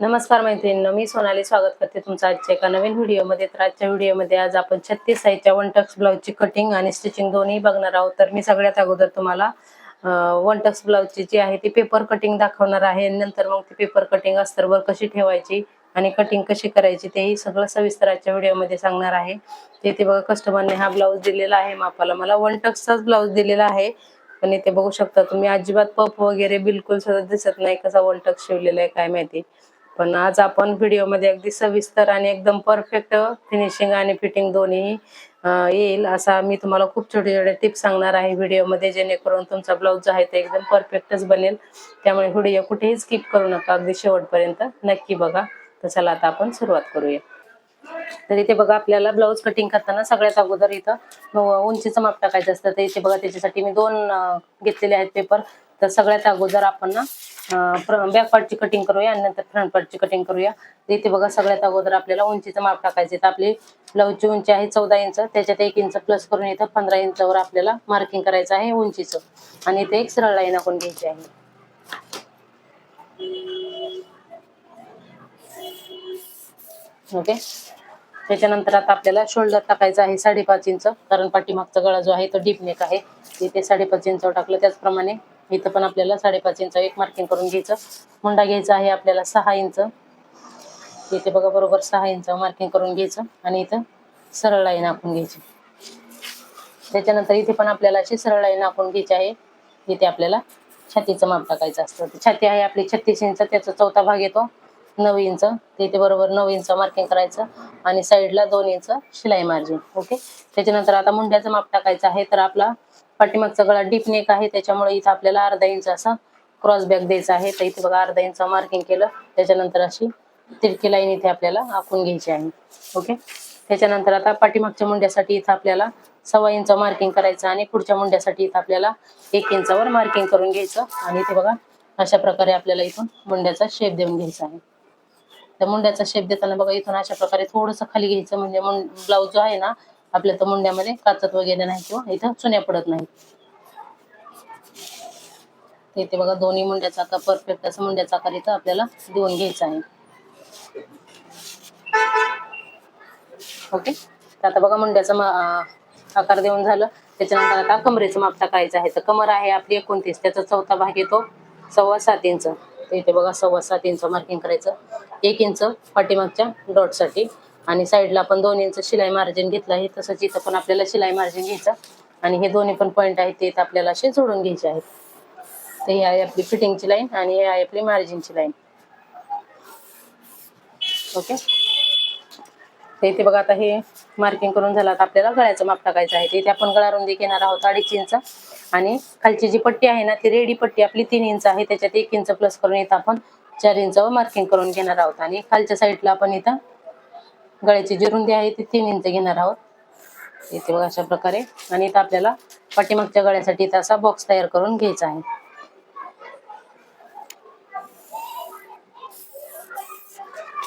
नमस्कार मैत्रिणींनो मी सोनाली स्वागत करते तुमचं आजच्या एका नवीन व्हिडिओमध्ये. तर आजच्या व्हिडिओमध्ये आज आपण छत्तीस साईजच्या वन टक्स ब्लाऊजची कटिंग आणि स्टिचिंग दोन्ही बघणार आहोत. तर मी सगळ्यात अगोदर तुम्हाला वन टक्स ब्लाऊजची जी आहे ती पेपर कटिंग दाखवणार आहे. नंतर मग ती पेपर कटिंग अस्तरवर कशी ठेवायची आणि कटिंग कशी करायची तेही सगळं सविस्तर आजच्या व्हिडिओमध्ये सांगणार आहे. ते बघा कस्टमरने हा ब्लाऊज दिलेला आहे मापाला. मला वन टक्सचाच ब्लाऊज दिलेला आहे. पण इथे बघू शकता तुम्ही अजिबात पप वगैरे बिलकुल सुद्धा दिसत नाही कसा वन टक्स शिवलेला आहे काय माहिती. पण आज आपण व्हिडिओमध्ये अगदी सविस्तर आणि एकदम परफेक्ट फिनिशिंग आणि फिटिंग दोन्ही येईल असा मी तुम्हाला खूप छोटे छोटे टिप्स सांगणार आहे व्हिडिओमध्ये जेणेकरून तुमचा ब्लाऊज जो आहे ते एकदम परफेक्टच बनेल. त्यामुळे व्हिडिओ कुठेही स्किप करू नका अगदी शेवटपर्यंत नक्की बघा. तर चला आता आपण सुरुवात करूया. तर इथे बघा आपल्याला ब्लाऊज कटिंग करताना सगळ्यात अगोदर इथं उंचीचं माप टाकायचं असतं. तर इथे बघा त्याच्यासाठी मी दोन घेतलेले आहेत पेपर तर सगळ्यात अगोदर आपण ना बॅक पार्टची कटिंग करूया आणि नंतर फ्रंट पार्टची कटिंग करूया. तर इथे बघा सगळ्यात अगोदर आपल्याला उंचीचं माप टाकायचं तर आपली ब्लाऊजची उंची आहे चौदा इंच. त्याच्यात एक इंच प्लस करून इथं पंधरा इंचावर आपल्याला मार्किंग करायचं आहे उंचीचं. आणि इथे एक सरळ लाईन आपण घ्यायची आहे. ओके त्याच्यानंतर आता आपल्याला शोल्डर टाकायचं आहे साडेपाच इंच कारण पाठीमागचा गळा जो आहे तो डीप नेक आहे. इथे साडेपाच इंचावर टाकलं. त्याचप्रमाणे इथं पण आपल्याला साडेपाच इंच एक मार्किंग करून घ्यायचं. मुंडा घ्यायचा आहे आपल्याला सहा इंच इथे बघा बरोबर सहा इंच मार्किंग करून घ्यायचं. आणि इथं सरळ लाईन आखून घ्यायची. त्याच्यानंतर इथे पण आपल्याला अशी सरळ लाईन आखून घ्यायची आहे. इथे आपल्याला छातीचं माप टाकायचं असतं. तर छाती आहे आपली छत्तीस इंच त्याचा चौथा भाग येतो. नऊ इंच तिथे बरोबर नऊ इंच मार्किंग करायचं आणि साईडला दोन इंच शिलाई मार्जिन ओके त्याच्यानंतर आता मुंड्याचं माप टाकायचं आहे तर आपला पाठीमागचा गळा डीप नेक आहे त्याच्यामुळे इथं आपल्याला अर्धा इंच असा क्रॉस बॅग द्यायचा आहे. तर इथे बघा अर्धा इंच मार्किंग केलं त्याच्यानंतर अशी तिरकी लाईन इथे आपल्याला आखून घ्यायची आहे ओके त्याच्यानंतर आता पाठीमागच्या मुंड्यासाठी इथं आपल्याला सव्वा इंच मार्किंग करायचं आणि पुढच्या मुंड्यासाठी इथं आपल्याला एक इंचावर मार्किंग करून घ्यायचं. आणि इथे बघा अशा प्रकारे आपल्याला इथून मुंड्याचा शेप देऊन घ्यायचा आहे. त्या मुंड्याचा शेप देताना बघा इथून अशा प्रकारे थोडंसं खाली घ्यायचं. म्हणजे ब्लाऊज जो आहे ना आपल्या तर मुंड्यामध्ये काचत वगैरे नाही किंवा इथं चुन्या पडत नाही इथे बघा दोन्ही मुंड्याचा आकार परफेक्ट असं मुंड्याचा आकार इथं आपल्याला देऊन घ्यायचा आहे. ओके तर आता बघा मुंड्याचा आकार देऊन झालं. त्याच्यानंतर आता कमरेचं माप टाकायचं आहे. तर कमर आहे आपली एकोणतीस. त्याचा चौथा भाग येतो सव्वा सात इंच. इथे बघा सव्वा सात इंच मार्किंग करायचं. एक इंच पाठीमागच्या डॉटसाठी. आणि साईडला आपण दोन इंच शिलाई मार्जिन घेतलं आहे. तसंच इथं पण आपल्याला शिलाई मार्जिन घ्यायचं. आणि हे दोन्ही पण पॉईंट आहेत ते इथं आपल्याला असे जोडून घ्यायचे आहेत. तर ही आहे आपली फिटिंगची लाईन आणि हे आहे आपली मार्जिनची लाईन. ओके? तर इथे बघा आता हे मार्किंग करून झालं. आता आपल्याला गळ्याचं माप टाकायचं आहे. तर इथे आपण गळा रुंदी घेणार आहोत अडीच इंच. आणि खालची जी पट्टी आहे ना ती रेडी पट्टी आपली तीन इंच आहे. त्याच्यात एक इंच प्लस करून इथं आपण चार इंचावर मार्किंग करून घेणार आहोत. आणि खालच्या साईडला आपण इथं गळ्याची जी रुंदी आहे ती तीन इंच घेणार आहोत. इथे बघा अशा प्रकारे. आणि इथं आपल्याला पाठीमागच्या गळ्यासाठी इथं असा बॉक्स तयार करून घ्यायचा आहे.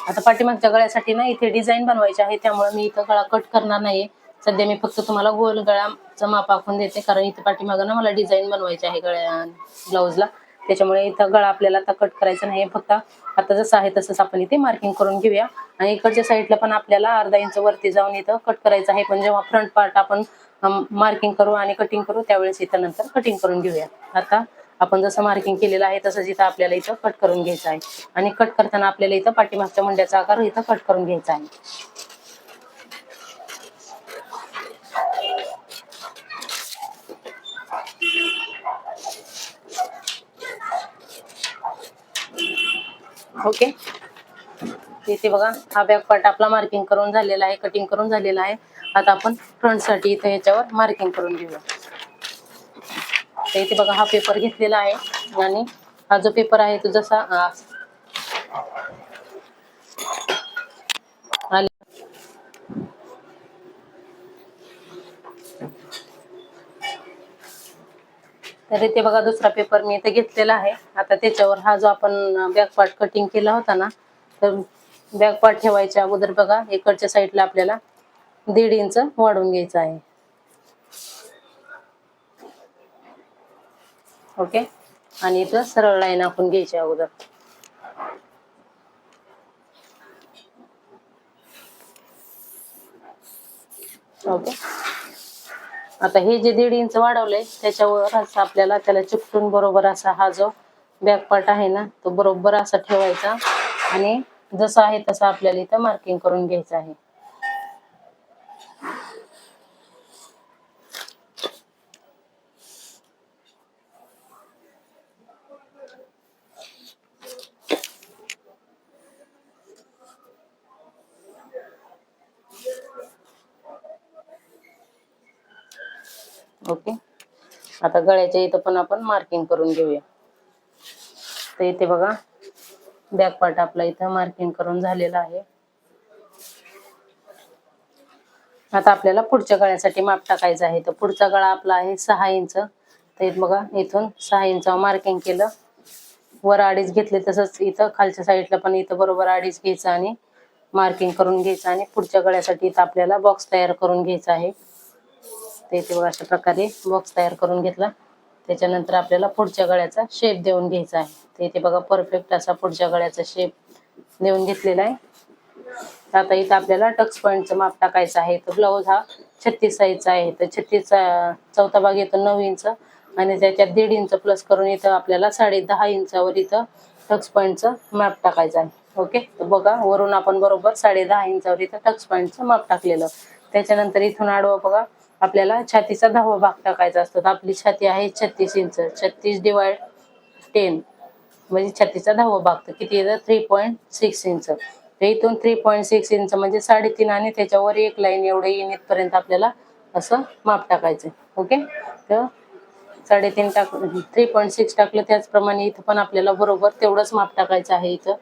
आता पाठीमागच्या गळ्यासाठी ना इथे डिझाईन बनवायची आहे त्यामुळे मी इथं गळा कट करणार नाहीये. सध्या मी फक्त तुम्हाला गोल गळ्याचं माप आखून देते कारण इथे पाठीमागं ना मला डिझाईन बनवायची आहे गळ्या ब्लाऊजला त्याच्यामुळे इथं गळा आपल्याला आता कट करायचा नाही. फक्त आता जसं आहे तसंच आपण इथे मार्किंग करून घेऊया. आणि इकडच्या साईडला पण आपल्याला अर्धा इंच वरती जाऊन इथं कट करायचं आहे. पण जेव्हा फ्रंट पार्ट आपण मार्किंग करू आणि कटिंग करू त्यावेळेस इथं नंतर कटिंग करून घेऊया. आता आपण जसं मार्किंग केलेलं आहे तसंच इथं आपल्याला इथं कट करून घ्यायचं आहे. आणि कट करताना आपल्याला इथं पाठीमागच्या मुंड्याचा आकार इथं कट करून घ्यायचा आहे. ओके. इथे बघा हा बॅक पार्ट आपला मार्किंग करून झालेला आहे कटिंग करून झालेला आहे. आता आपण फ्रंटसाठी इथं याच्यावर मार्किंग करून घेऊया. तर इथे बघा हा पेपर घेतलेला आहे. आणि हा जो पेपर आहे तो जसा तर इथे बघा दुसरा पेपर मी इथे घेतलेला आहे. आता त्याच्यावर हा जो आपण बॅकपार्ट कटिंग केला होता ना तर बॅकपार्ट ठेवायच्या अगोदर बघा इकडच्या साईडला आपल्याला दीड इंच वाढवून घ्यायचं आहे. ओके आणि इथं सरळ लाईन आखून घ्यायची अगोदर. ओके आता हे जे दीड इंच वाढवलंय त्याच्यावर असं आपल्याला त्याला चिपटून बरोबर असा हा जो बॅक पार्ट आहे ना तो बरोबर असा ठेवायचा. आणि जसं आहे तसं आपल्याला इथं मार्किंग करून घ्यायचं आहे. ओके. आता गळ्याच्या इथं पण आपण मार्किंग करून घेऊया. तर इथे बघा बॅक पार्ट आपला इथं मार्किंग करून झालेला आहे. आता आपल्याला पुढच्या गळ्यासाठी माप टाकायचं आहे. तर पुढचा गळा आपला आहे सहा इंच. तर इथं बघा इथून सहा इंचावर मार्किंग केलं. वर अडीच घेतले तसंच इथं खालच्या साईडला पण इथं बरोबर अडीच घ्यायचं आणि मार्किंग करून घ्यायचं आणि पुढच्या गळ्यासाठी इथं आपल्याला बॉक्स तयार करून घ्यायचा आहे. तर इथे बघा अशा प्रकारे बॉक्स तयार करून घेतला. त्याच्यानंतर आपल्याला पुढच्या गळ्याचा शेप देऊन घ्यायचा आहे. तर इथे बघा परफेक्ट असा पुढच्या गळ्याचा शेप देऊन घेतलेला आहे. तर आता इथं आपल्याला टक्स पॉईंटचं माप टाकायचं आहे. तर ब्लाऊज हा छत्तीस साईजचा आहे. तर छत्तीसचा चौथा भाग येतो नऊ इंच आणि त्याच्यात दीड इंच प्लस करून इथं आपल्याला साडे दहा इंचावर इथं टक्स पॉईंटचं माप टाकायचं आहे. ओके तर बघा वरून आपण बरोबर साडे दहा इंचावर इथं टक्स पॉईंटचं माप टाकलेलं. त्याच्यानंतर इथून आडवं बघा. आपल्याला छातीचा दहावा भाग टाकायचा असतो. तर आपली छाती आहे छत्तीस इंच. छत्तीस डिवाइड टेन म्हणजे छत्तीसचा दहावा भाग. तर किती येतं? थ्री पॉईंट सिक्स इंच तर इथून थ्री पॉईंट सिक्स इंच म्हणजे साडेतीन आणि त्याच्यावर एक लाईन एवढं येईन इथपर्यंत आपल्याला असं माप टाकायचं ओके तर साडेतीन टाक थ्री पॉईंट सिक्स टाकलं त्याचप्रमाणे इथं पण आपल्याला बरोबर तेवढंच माप टाकायचं आहे इथं.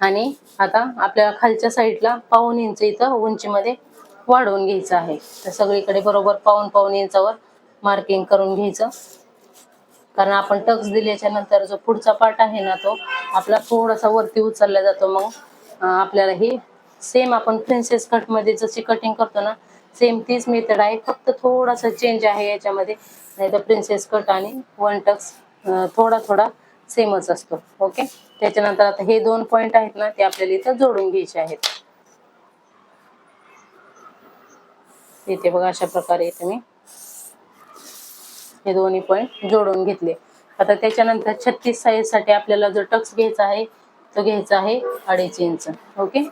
आणि आता आपल्याला खालच्या साईडला पाऊन इंच इथं उंचीमध्ये वाढवून घ्यायचं आहे. तर सगळीकडे बरोबर पाऊन पाऊन इंचावर मार्किंग करून घ्यायचं. कारण आपण टक्स दिल्याच्या नंतर जो पुढचा पार्ट आहे ना तो आपला थोडासा वरती उचलला जातो मग आपल्याला ही सेम आपण प्रिन्सेस कटमध्ये जशी कटिंग करतो ना सेम तीच मेथड आहे. फक्त थोडासा चेंज आहे याच्यामध्ये. नाही तर प्रिन्सेस कट आणि वन टक्स थोडा थोडा सेमच असतो. ओके त्याच्यानंतर आता हे दोन पॉईंट आहेत ना ते आपल्याला इथं जोडून घ्यायचे आहेत. इथे बघा अशा प्रकारे इथे मी हे दोन्ही पॉईंट जोडून घेतले. आता त्याच्यानंतर छत्तीस साईजसाठी आपल्याला जो टक्स घ्यायचा आहे तो घ्यायचा आहे अडीच इंच. ओके?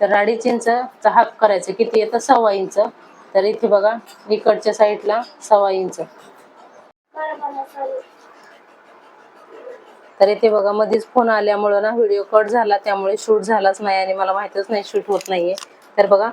तर अडीच इंचचा हाफ करायचं. किती येतं सव्वा इंच. तर इथे बघा इकडच्या साईडला सव्वा इंच. तर इथे बघा मध्येच फोन आल्यामुळं ना व्हिडिओ कट झाला. त्यामुळे शूट झालाच नाही आणि मला माहितच नाही शूट होत नाहीये. तर बघा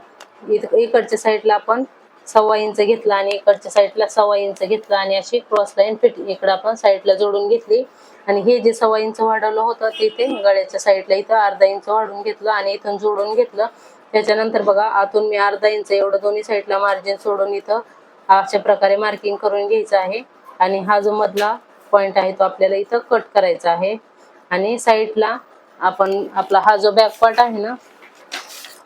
इकडच्या साईडला आपण सव्वा इंच घेतला आणि इकडच्या साईडला सव्वा इंच घेतला आणि अशी क्रॉस लाईन फिट इकडं आपण साईडला जोडून घेतली. आणि हे जे सव्वा इंच वाढवलं होतं ते इथे गळ्याच्या साईडला इथं अर्धा इंच वाढून घेतलं आणि इथून जोडून घेतलं. त्याच्यानंतर बघा आतून मी अर्धा इंच एवढं दोन्ही साईडला मार्जिन सोडून इथं अशा प्रकारे मार्किंग करून घ्यायचं आहे. आणि हा जो मधला पॉइंट आहे तो आपल्याला इथं कट करायचा आहे. आणि साईडला आपण आपला हा जो बॅक पार्ट आहे ना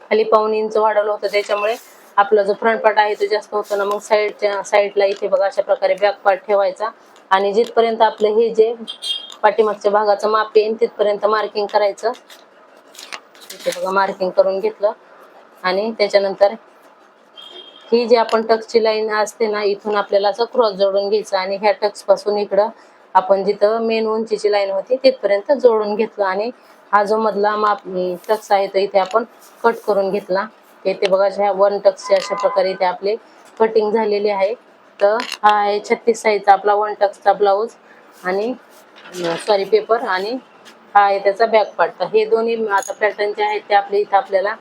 खाली पाऊन इंच वाढवलं होतं त्याच्यामुळे आपला जो फ्रंट पार्ट आहे तो जास्त होतो ना मग साईडच्या साईडला इथे बघा अशा प्रकारे बॅक पार्ट ठेवायचा. आणि जिथपर्यंत आपलं हे जे पाठीमागच्या भागाचं माप येईल तिथपर्यंत मार्किंग करायचं. इथे बघा मार्किंग करून घेतलं. आणि त्याच्यानंतर ही जी आपण टक्सची लाईन असते ना इथून आपल्याला असं क्रॉस जोडून घ्यायचं. आणि ह्या टक्सपासून इकडं आपण जिथं मेन उंचीची लाईन होती तिथपर्यंत जोडून घेतलं. आणि हा जो मधला माप टक्स आहे तो इथे आपण कट करून घेतला. इथे बघा ह्या वन टक्सच्या अशा प्रकारे इथे आपले कटिंग झालेले आहे. तर हा आहे छत्तीस साईजचा आपला वन टक्सचा ब्लाऊज आणि सॉरी पेपर आणि हा आहे त्याचा बॅक पार्ट तर हे दोन्ही आता पॅटर्न जे आहेत ते आपले इथं आपल्याला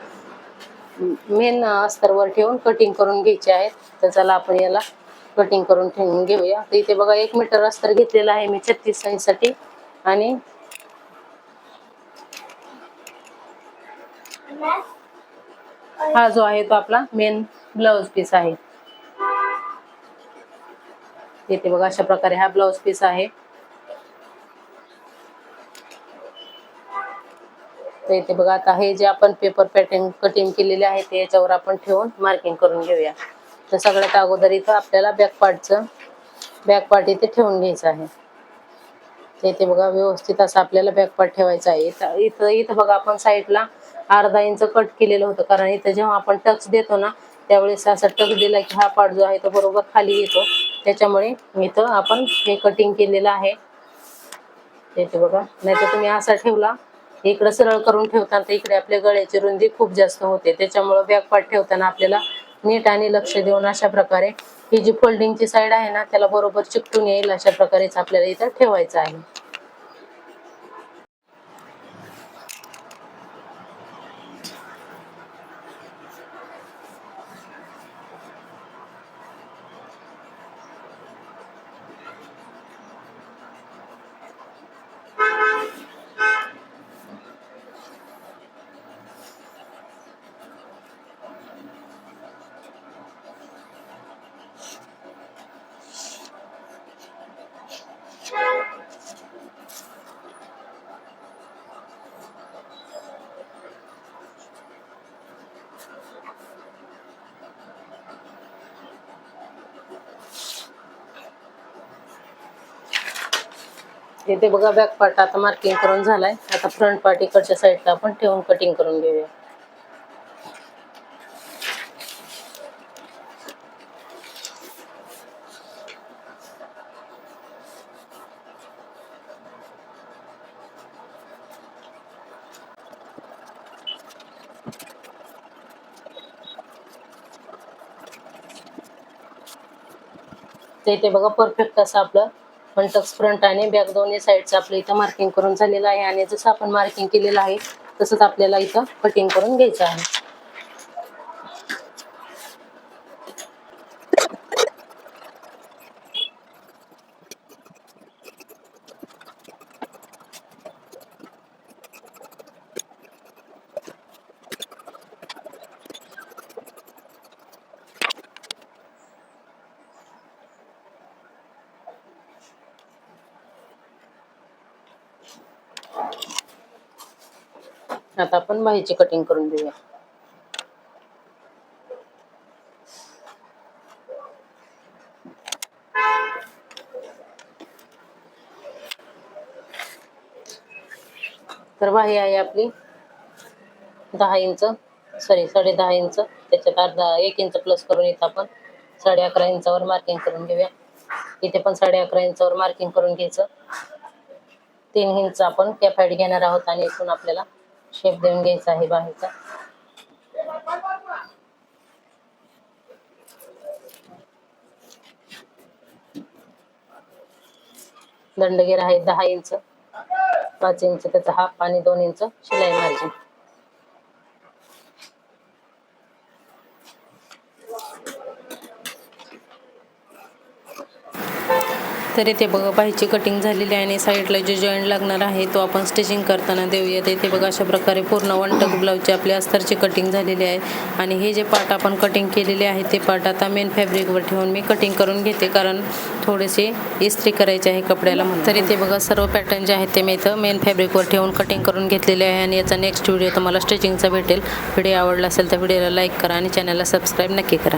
मेन अस्तरवर ठेवून कटिंग करून घ्यायचे आहेत. तर चला आपण याला कटिंग करून ठेवून घेऊया. तर इथे बघा एक मीटर अस्तर घेतलेला आहे मी छत्तीस साईजसाठी आणि हा जो आहे तो आपला मेन ब्लाउज पीस आहे. येते बघा अशा प्रकारे हा ब्लाउज पीस आहे. तर इथे बघा आता हे जे आपण पेपर पॅटर्न कटिंग केलेले आहे ते याच्यावर आपण ठेवून मार्किंग करून घेऊया. तर सगळ्यात अगोदर इथं आपल्याला बॅक पार्टचं बॅक पार्ट इथे ठेवून घ्यायचं आहे. तर इथे बघा व्यवस्थित असं आपल्याला बॅक पार्ट ठेवायचा आहे. इथं इथं इथं बघा आपण साईडला अर्धा इंच कट केलेलं होतं. कारण इथं जेव्हा आपण टक्स देतो ना त्यावेळेस असा टक दिला की हा पार्ट जो आहे तो बरोबर खाली येतो. त्याच्यामुळे इथं आपण हे कटिंग केलेलं आहे. त्याचे बघा नाहीतर तुम्ही असा ठेवला इकडं सरळ करून ठेवताना तर इकडे आपल्या गळ्याची रुंदी खूप जास्त होते. त्याच्यामुळं बॅकपाट ठेवताना आपल्याला नीट आणि लक्ष देऊन अशा प्रकारे ही जी फोल्डिंगची साईड आहे ना त्याला बरोबर चिकटून येईल अशा प्रकारेच आपल्याला इथं ठेवायचं आहे. इथे बघा बॅक पार्ट आता मार्किंग करून झालाय. आता फ्रंट पार्ट इकडच्या साईडला आपण ठेवून कटिंग करून घेऊया. ते इथे बघा परफेक्ट असं आपलं फ्रंट फ्रंट आणि बॅक दोन्ही साईडचं आपलं इथं मार्किंग करून झालेलं आहे. आणि जसं आपण मार्किंग केलेलं आहे तसंच आपल्याला इथं कटिंग करून घ्यायचं आहे. आता आपण बाहीची कटिंग करून घेऊया तर बाही आहे आपली दहा इंच सॉरी साडे दहा इंच. त्याच्यात अर्धा एक इंच प्लस करून इथं आपण साडे अकरा इंचावर मार्किंग करून घेऊया. इथे पण साडे अकरा इंचावर मार्किंग करून घ्यायचं. तीन इंच आपण कॅफाईड घेणार आहोत आणि इथून आपल्याला शेप देऊन घ्यायचा आहे बाहेरचा. दंडगेर आहे दहा इंच पाच इंच त्याचा हाफ आणि दोन इंच शिलाई मार्जिन. तर इथे बघा बाहीची कटिंग झालेली आहे आणि साईडला जो जॉईंट लागणार आहे तो आपण स्टिचिंग करताना देऊयात इथे बघा अशा प्रकारे पूर्ण वनटक ब्लाऊजची आपली अस्तरची कटिंग झालेली आहे. आणि हे जे पार्ट आपण कटिंग केलेले आहे ते पार्ट आता मेन फॅब्रिकवर ठेवून मी कटिंग करून घेते कारण थोडेसे इस्त्री करायचे आहे कपड्याला म्हणून. तर इथे बघा सर्व पॅटर्न जे आहेत ते मी इथं मेन फॅब्रिकवर ठेवून कटिंग करून घेतलेले आहे. आणि याचा नेक्स्ट व्हिडिओ तुम्हाला स्टिचिंगचा भेटेल. व्हिडिओ आवडला असेल तर व्हिडिओला लाईक करा आणि चॅनलला सबस्क्राईब नक्की करा.